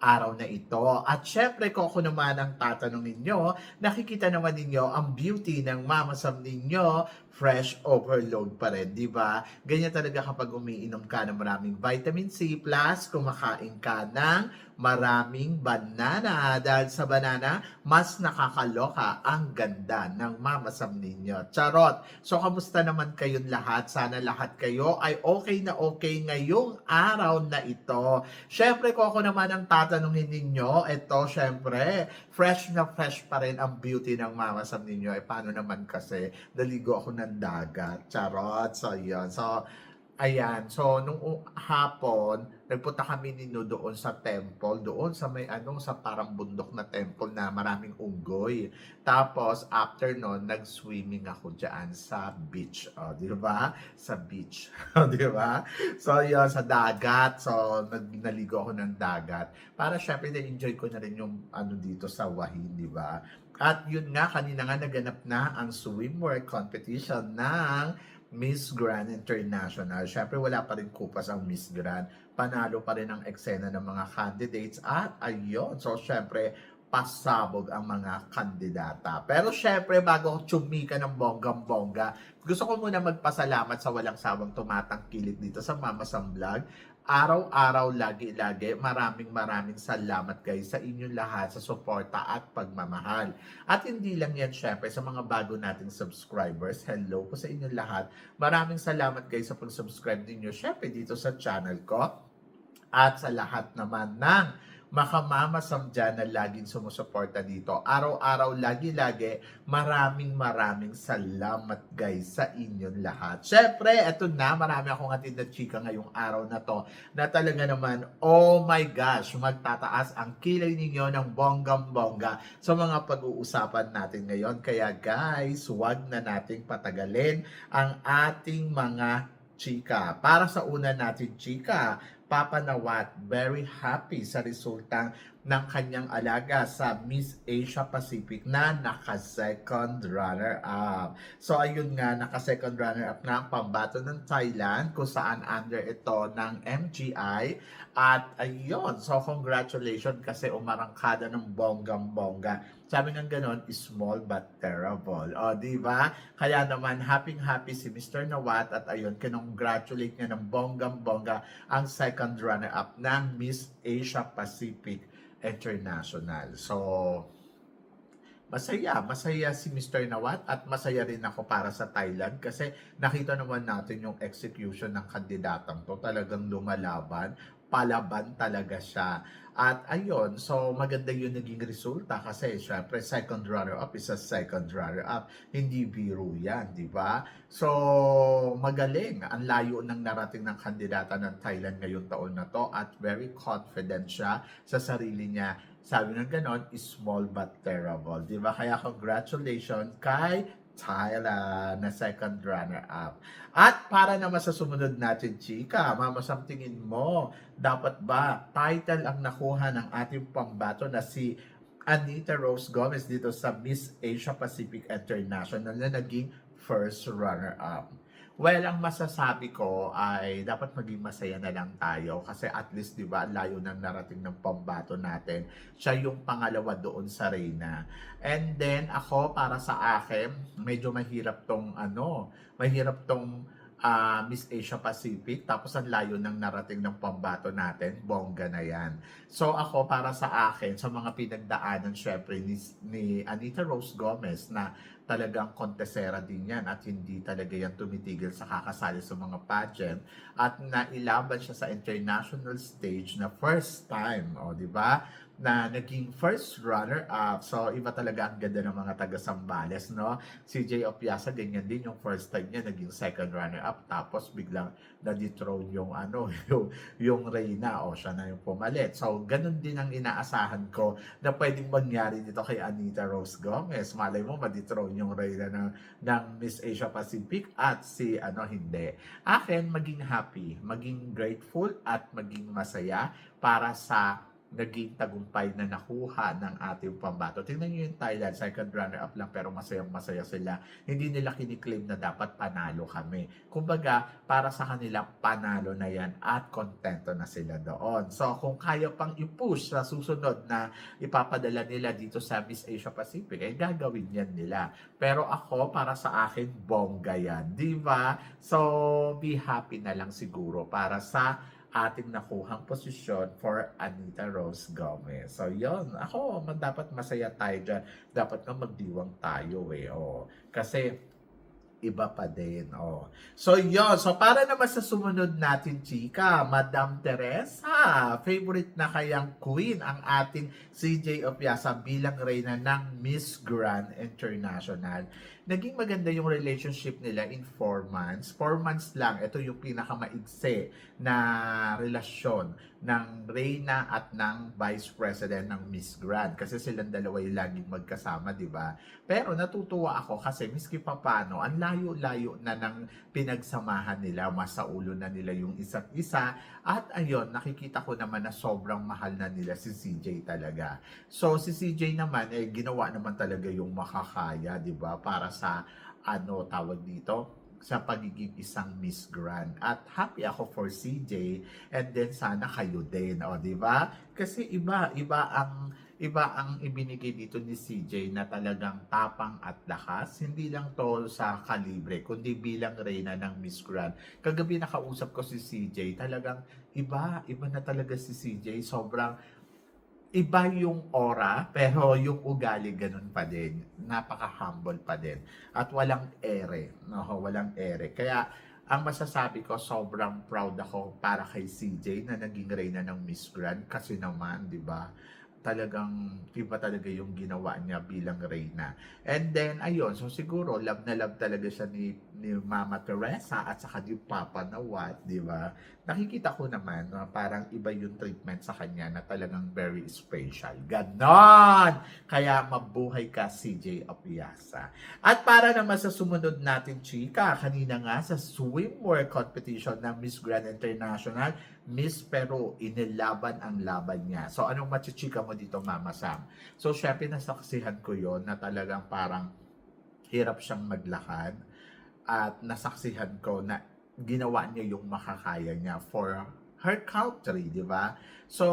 araw na ito. At syempre, kung ako naman ang tatanungin nyo, nakikita naman ninyo ang beauty ng Mama Sam ninyo, fresh overload pa rin, di ba? Ganyan talaga kapag umiinom ka ng maraming vitamin C plus kumakain ka ng maraming banana. Dahil sa banana, mas nakakaloka ang ganda ng mamasam ninyo. Charot! So, kamusta naman kayong lahat? Sana lahat kayo ay okay na okay ngayong araw na ito. Syempre, kung ako naman ang tatanungin ninyo, ito, syempre, fresh na fresh pa rin ang beauty ng mamasam ninyo. Eh, paano naman kasi? Daligo ako ng dagat. Charot! So, yun. So, Ayan, so nung hapon, nagpunta kami ni No doon sa temple, doon sa may ano, sa parang bundok na temple na maraming unggoy. Tapos after nun, nag-swimming ako diyan sa beach, oh, di ba? Sa beach, oh, di ba? So yun, sa dagat, so nag naligo ako ng dagat. Para syempre na-enjoy ko na rin yung ano dito sa Wahin, di ba? At yun nga, kanina nga naganap na ang swimwear competition ng Miss Grand International. Siyempre, wala pa rin kupas ang Miss Grand. Panalo pa rin ang eksena ng mga candidates. At ayun, so siyempre, pasabog ang mga kandidata. Pero syempre, bago ako tsumika ng bonggang-bongga, gusto ko muna magpasalamat sa walang sawang tumatangkilik dito sa Mama Sam Vlog. Araw-araw, lagi-lagi, maraming maraming salamat guys sa inyong lahat sa suporta at pagmamahal. At hindi lang yan syempre sa mga bago nating subscribers. Hello po sa inyong lahat. Maraming salamat guys sa pag-subscribe ninyo syempre dito sa channel ko. At sa lahat naman ng makamamasam dyan na laging sumusuporta dito. Araw-araw, lagi-lagi, maraming maraming salamat guys sa inyong lahat. Syempre, eto na, marami akong hatid na chika ngayong araw na to na talaga naman, oh my gosh, magtataas ang kilay ninyo ng bonggam-bongga sa mga pag-uusapan natin ngayon. Kaya guys, wag na nating patagalin ang ating mga chika. Para sa una natin chika, Papa Nawat very happy sa resultang ng kanyang alaga sa Miss Asia Pacific na naka-second runner-up. So ayun nga, naka-second runner-up na ang pambato ng Thailand kung saan under ito ng MGI. At ayun, so congratulations kasi umarangkada ng bonggang-bongga. Sabi ng ganon, small but terrible. O, di ba? Kaya naman, happy-happy si Mr. Nawat at ayun, kinongratulate niya ng bonggang-bongga ang second runner-up ng Miss Asia Pacific International. So, masaya. Masaya si Mr. Nawat at masaya rin ako para sa Thailand kasi nakita naman natin yung execution ng kandidatang to. Talagang lumalaban. Palaban talaga siya. At ayun, so maganda yung naging resulta kasi syempre second runner-up is a second runner-up. Hindi biro yan, di ba? So magaling. Ang layo ng narating ng kandidata ng Thailand ngayong taon na to at very confident siya sa sarili niya. Sabi ng ganon, small but terrible. Di ba? Kaya congratulations kay Thailand na second runner-up. At para naman sa sumunod natin, chika, mama, tingin mo, dapat ba title ang nakuha ng ating pambato na si Anita Rose Gomez dito sa Miss Asia Pacific International na naging first runner-up? Well, ang masasabi ko ay dapat maging masaya na lang tayo kasi at least 'di ba layo nang narating ng pambato natin. Siya yung pangalawa doon sa Reyna. And then ako para sa akin, medyo mahirap tong ano, mahirap tong ah, Miss Asia Pacific tapos ang layo ng narating ng pambato natin, bongga na yan. So ako para sa akin, sa mga pinagdaanan syempre ni, ni Anita Rose Gomez na talagang kontesera din yan at hindi talaga yan tumitigil sa kakasali sa mga pageant at nailaban siya sa international stage na first time, o di ba? na naging first runner-up. So, iba talaga ang ganda ng mga taga-Sambales, no? Si Jay Opiasa, ganyan din yung first time niya, naging second runner-up. Tapos, biglang na-dethrone yung, ano, yung, yung Reyna, o siya na yung pumalit. So, ganun din ang inaasahan ko na pwedeng mangyari dito kay Anita Rose Gomez. Malay mo, ma-dethrone yung reyna ng, ng Miss Asia Pacific at si ano hindi. Akin, maging happy, maging grateful at maging masaya para sa naging tagumpay na nakuha ng ating pambato. Tingnan nyo yung Thailand, second runner-up lang pero masayang masaya sila. Hindi nila kiniklaim na dapat panalo kami. Kumbaga, para sa kanila, panalo na yan at kontento na sila doon. So, kung kaya pang i-push sa susunod na ipapadala nila dito sa Miss Asia Pacific, eh gagawin yan nila. Pero ako, para sa akin, bongga yan. Di ba? So, be happy na lang siguro para sa ating nakuhang posisyon for Anita Rose Gomez. So, yon Ako, man, dapat masaya tayo dyan. Dapat nga magdiwang tayo eh. Oh. Kasi, iba pa din. Oh. So, yon So, para naman sa sumunod natin, chika, Madam Teresa, favorite na kayang queen ang ating CJ Opiasa bilang reyna ng Miss Grand International. Naging maganda yung relationship nila in 4 months. 4 months lang, ito yung pinakamaigse na relasyon ng Reyna at ng Vice President ng Miss Grand. Kasi silang dalawa yung laging magkasama, di ba? Pero natutuwa ako kasi miski pa paano, ang layo-layo na ng pinagsamahan nila, masaulo na nila yung isa't isa. At ayun, nakikita ko naman na sobrang mahal na nila si CJ talaga. So si CJ naman, eh, ginawa naman talaga yung makakaya, di ba? Para sa, ano, tawag dito, sa pagiging isang Miss Grand. At happy ako for CJ and then sana kayo din, o di ba? Kasi iba, iba ang iba ang ibinigay dito ni CJ na talagang tapang at lakas. Hindi lang to sa kalibre, kundi bilang reyna ng Miss Grand. Kagabi nakausap ko si CJ, talagang iba, iba na talaga si CJ. Sobrang iba yung aura, pero yung ugali ganun pa din. Napaka-humble pa din. At walang ere. No, walang ere. Kaya, ang masasabi ko, sobrang proud ako para kay CJ na naging reyna ng Miss Grand. Kasi naman, di ba, talagang iba talaga yung ginawa niya bilang reyna. And then, ayun, so siguro, love na love talaga siya ni, ni Mama Teresa at saka ni Papa Nawat, di ba? Nakikita ko naman na parang iba yung treatment sa kanya na talagang very special. Ganon! Kaya mabuhay ka, CJ Apiasa. At para naman sa sumunod natin, chika, kanina nga sa swimwear competition ng Miss Grand International, Miss Peru, inilaban ang laban niya. So, anong machichika mo dito, Mama Sam? So, syempre, nasaksihan ko yon na talagang parang hirap siyang maglakad at nasaksihan ko na ginawa niya yung makakaya niya for her country, di ba? So,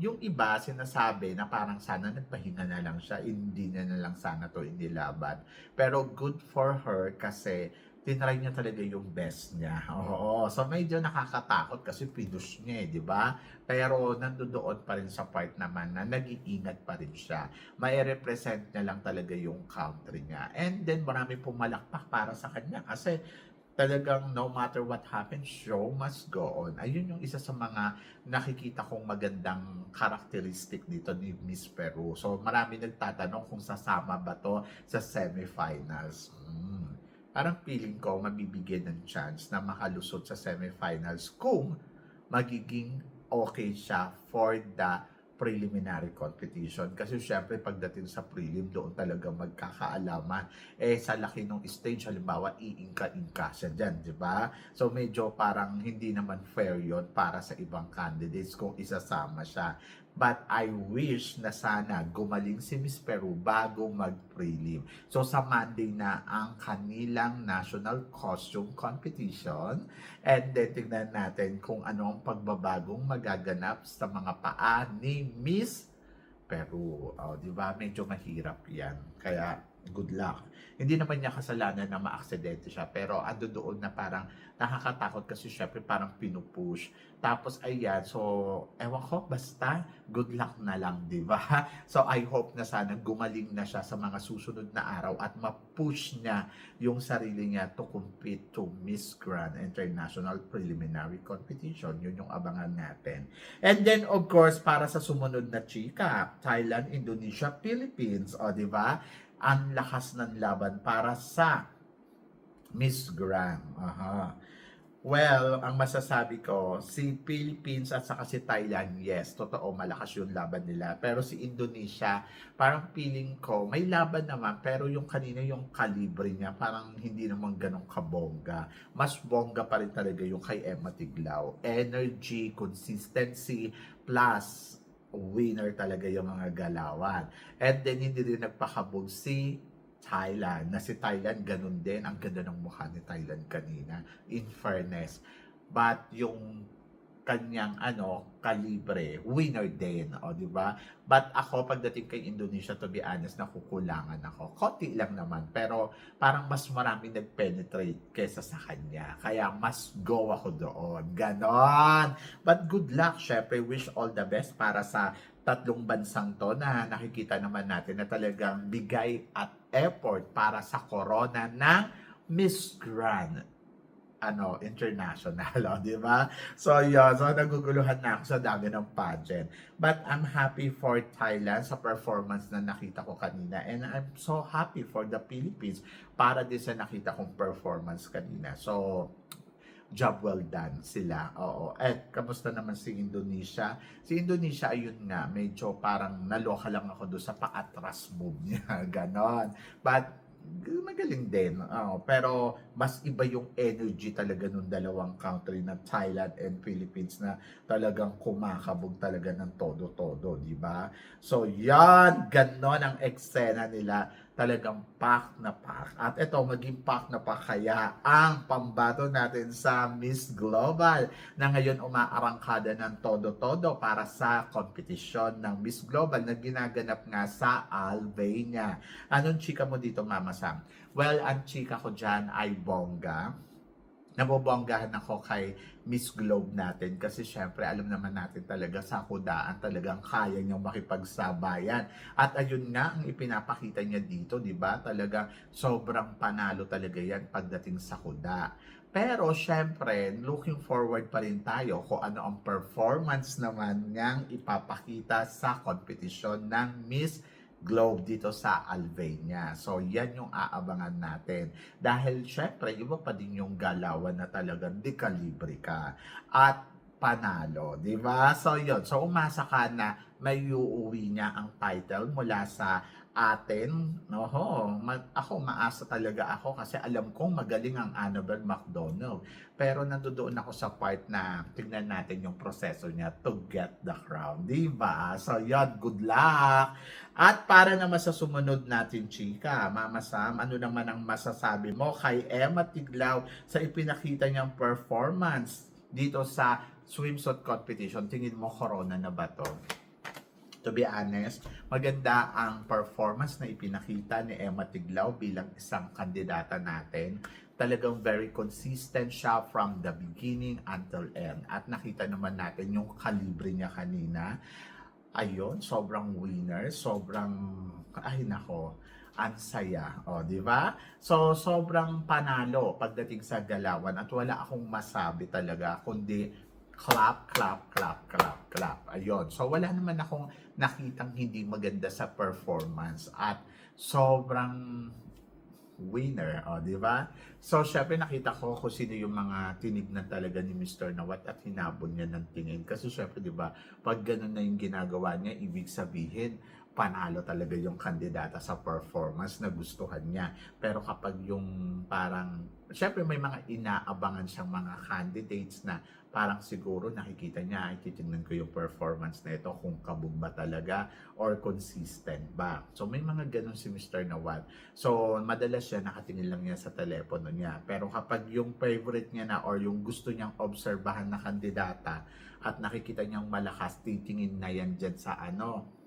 yung iba sinasabi na parang sana nagpahinga na lang siya, hindi niya na lang sana to inilaban. Pero good for her kasi tinry niya talaga yung best niya. Oo. So medyo nakakatakot kasi pinush niya eh, di ba? Pero nandoon pa rin sa part naman na nag-iingat pa rin siya. May represent niya lang talaga yung country niya. And then marami pumalakpak para sa kanya kasi talagang no matter what happens, show must go on. Ayun yung isa sa mga nakikita kong magandang karakteristik dito ni Miss Peru. So marami nagtatanong kung sasama ba to sa semifinals. Hmm parang feeling ko mabibigyan ng chance na makalusot sa semifinals kung magiging okay siya for the preliminary competition. Kasi syempre pagdating sa prelim, doon talaga magkakaalaman. Eh sa laki ng stage, halimbawa, iingka-ingka siya dyan, di ba? So medyo parang hindi naman fair yon para sa ibang candidates kung isasama siya. But I wish na sana gumaling si Miss Peru bago mag-prelim. So sa Monday na ang kanilang national costume competition. And then tignan natin kung ano ang pagbabagong magaganap sa mga paa ni Miss Peru. Oh, di ba? Medyo mahirap yan. Kaya good luck. Hindi naman niya kasalanan na maaksidente siya, pero ando doon na parang nakakatakot kasi syempre parang pinupush. Tapos ayan, so ewan ko, basta good luck na lang, di ba? So I hope na sana gumaling na siya sa mga susunod na araw at ma-push niya yung sarili niya to compete to Miss Grand International Preliminary Competition. Yun yung abangan natin. And then of course, para sa sumunod na chika, Thailand, Indonesia, Philippines, o di ba? Ang lakas ng laban para sa Miss Grand. Aha. Well, ang masasabi ko, si Philippines at saka si Thailand, yes, totoo, malakas yung laban nila. Pero si Indonesia, parang feeling ko, may laban naman, pero yung kanina yung kalibre niya, parang hindi naman ganun kabongga. Mas bongga pa rin talaga yung kay Emma Tiglao. Energy, consistency, plus winner talaga yung mga galawan. And then, hindi rin nagpakabog si Thailand, na si Thailand ganun din, ang ganda ng mukha ni Thailand kanina, in fairness. But yung kanyang ano, kalibre, winner din, o di ba? But ako, pagdating kay Indonesia, to be honest, nakukulangan ako. Konti lang naman, pero parang mas marami nag-penetrate kesa sa kanya. Kaya mas go ako doon. Ganon. But good luck, syempre, wish all the best para sa tatlong bansang to na nakikita naman natin na talagang bigay at effort para sa corona ng Miss Grand ano, international, oh, di ba? So, yun. So, naguguluhan na ako sa dami ng pageant. But I'm happy for Thailand sa performance na nakita ko kanina. And I'm so happy for the Philippines para din sa nakita kong performance kanina. So, job well done sila. Oo. Eh, kamusta naman si Indonesia? Si Indonesia, ayun nga, medyo parang naloka lang ako doon sa paatras move niya. Ganon. But, magaling din. Oo. pero, mas iba yung energy talaga nung dalawang country na Thailand and Philippines na talagang kumakabog talaga ng todo-todo, di ba? So, yan, ganon ang eksena nila talagang pack na pack. At ito, maging pack na pack kaya ang pambato natin sa Miss Global na ngayon umaarangkada ng todo-todo para sa kompetisyon ng Miss Global na ginaganap nga sa Albania. Anong chika mo dito, Mama Sam? Well, ang chika ko dyan ay bongga nabobonggahan ako kay Miss Globe natin kasi syempre alam naman natin talaga sa kudaan talagang kaya niyang makipagsabayan. At ayun nga ang ipinapakita niya dito, 'di ba? Talaga sobrang panalo talaga 'yan pagdating sa kuda. Pero syempre, looking forward pa rin tayo kung ano ang performance naman niyang ipapakita sa kompetisyon ng Miss globe dito sa Albania. So, yan yung aabangan natin. Dahil, syempre, iba pa din yung galawan na talagang dekalibre ka. At panalo, di ba? So, yun. So, umasa ka na may uuwi niya ang title mula sa atin. Oho, ma- ako maasa talaga ako kasi alam kong magaling ang Annabelle McDonald. Pero nandoon ako sa part na tignan natin yung proseso niya to get the crown. Di ba? So, yun. Good luck! At para naman sa sumunod natin, chika, Mama Sam, ano naman ang masasabi mo kay Emma Tiglao sa ipinakita niyang performance dito sa swimsuit competition? Tingin mo, corona na ba to? To be honest, maganda ang performance na ipinakita ni Emma Tiglao bilang isang kandidata natin. Talagang very consistent siya from the beginning until end. At nakita naman natin yung kalibre niya kanina. Ayun, sobrang winner, sobrang, ay nako, ang saya, o, di ba? So, sobrang panalo pagdating sa galawan at wala akong masabi talaga, kundi clap, clap, clap, clap, clap. Ayun. So, wala naman akong nakitang hindi maganda sa performance at sobrang winner, o, di ba? So, syempre nakita ko kung sino yung mga tinignan talaga ni Mr. Nawat at hinabol niya ng tingin. Kasi syempre, di ba, pag ganun na yung ginagawa niya, ibig sabihin, panalo talaga yung kandidata sa performance na gustuhan niya. Pero kapag yung parang, syempre may mga inaabangan siyang mga candidates na parang siguro nakikita niya, ay titignan ko yung performance na ito kung kabog ba talaga or consistent ba. So may mga ganun si Mr. Nawal. So madalas siya nakatingin lang niya sa telepono niya. Pero kapag yung favorite niya na or yung gusto niyang obserbahan na kandidata at nakikita niyang malakas, titingin na yan dyan sa ano,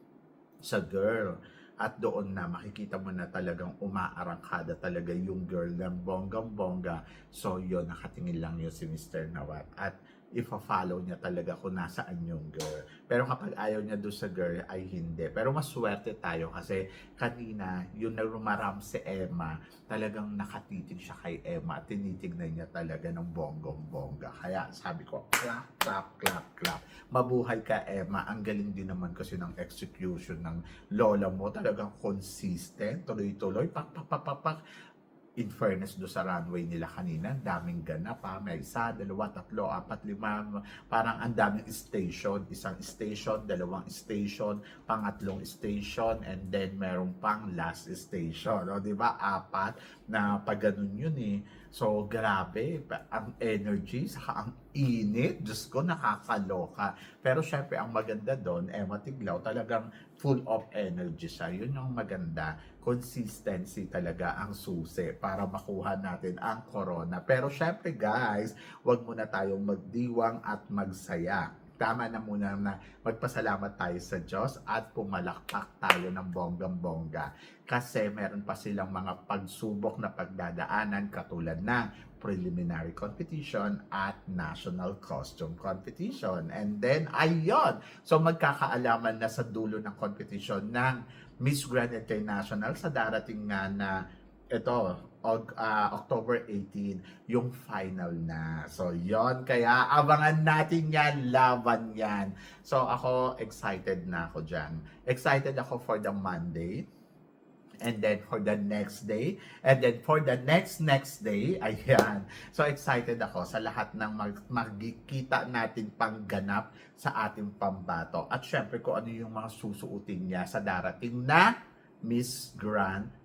sa girl. At doon na makikita mo na talagang umaarangkada talaga yung girl ng bonggang-bongga. So yun, nakatingin lang yun si Mr. Nawat. At ifa-follow niya talaga kung nasaan yung girl. Pero kapag ayaw niya doon sa girl, ay hindi. Pero mas swerte tayo kasi kanina, yung narumaram si Emma, talagang nakatitig siya kay Emma tinitignan niya talaga ng bonggong-bongga. Kaya sabi ko, clap, clap, clap, clap. Mabuhay ka, Emma. Ang galing din naman kasi ng execution ng lola mo. Talagang consistent, tuloy-tuloy, pak, pak, pak, pak, pak in fairness do sa runway nila kanina, ang daming ganap pa. May isa, dalawa, tatlo, apat, lima. Parang ang daming station. Isang station, dalawang station, pangatlong station, and then meron pang last station. O, di ba? Apat na pag ganun yun eh. So, grabe. Ang energy, saka ang init. Diyos ko, nakakaloka. Pero syempre, ang maganda doon, Emma Tiglaw, talagang full of energy siya. Yun yung maganda. Consistency talaga ang susi para makuha natin ang corona. Pero syempre guys, wag muna tayong magdiwang at magsaya. Tama na muna na magpasalamat tayo sa Diyos at pumalakpak tayo ng bonggang-bongga. Kasi meron pa silang mga pagsubok na pagdadaanan katulad ng preliminary competition at national costume competition. And then, ayun! So magkakaalaman na sa dulo ng competition ng Miss Grand International sa darating nga na ito, ah, October 18, yung final na. So, yon Kaya, abangan natin yan. Laban yan. So, ako, excited na ako dyan. Excited ako for the Monday. And then for the next day. And then for the next next day. Ayan. So, excited ako sa lahat ng mag- magkikita natin pangganap sa ating pambato. At syempre, kung ano yung mga susuotin niya sa darating na Miss Grand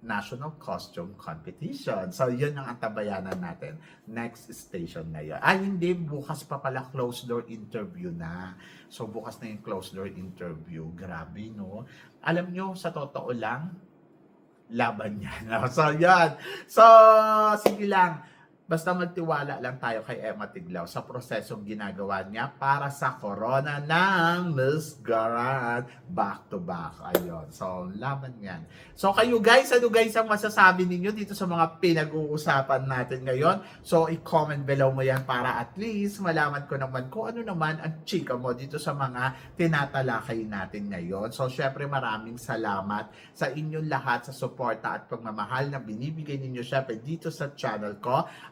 National Costume Competition. So, yun ang antabayanan natin. Next station na yun. Ay, hindi. Bukas pa pala closed door interview na. So, bukas na yung closed door interview. Grabe, no? Alam nyo, sa totoo lang, laban yan. So, yan. So, sige lang. Basta magtiwala lang tayo kay Emma Tiglaw sa prosesong ginagawa niya para sa corona ng Miss Garant back to back. Ayun. So, laban yan. So, kayo guys, ano guys ang masasabi ninyo dito sa mga pinag-uusapan natin ngayon? So, i-comment below mo yan para at least malaman ko naman kung ano naman ang chika mo dito sa mga tinatalakay natin ngayon. So, syempre maraming salamat sa inyong lahat sa suporta at pagmamahal na binibigay ninyo syempre dito sa channel ko.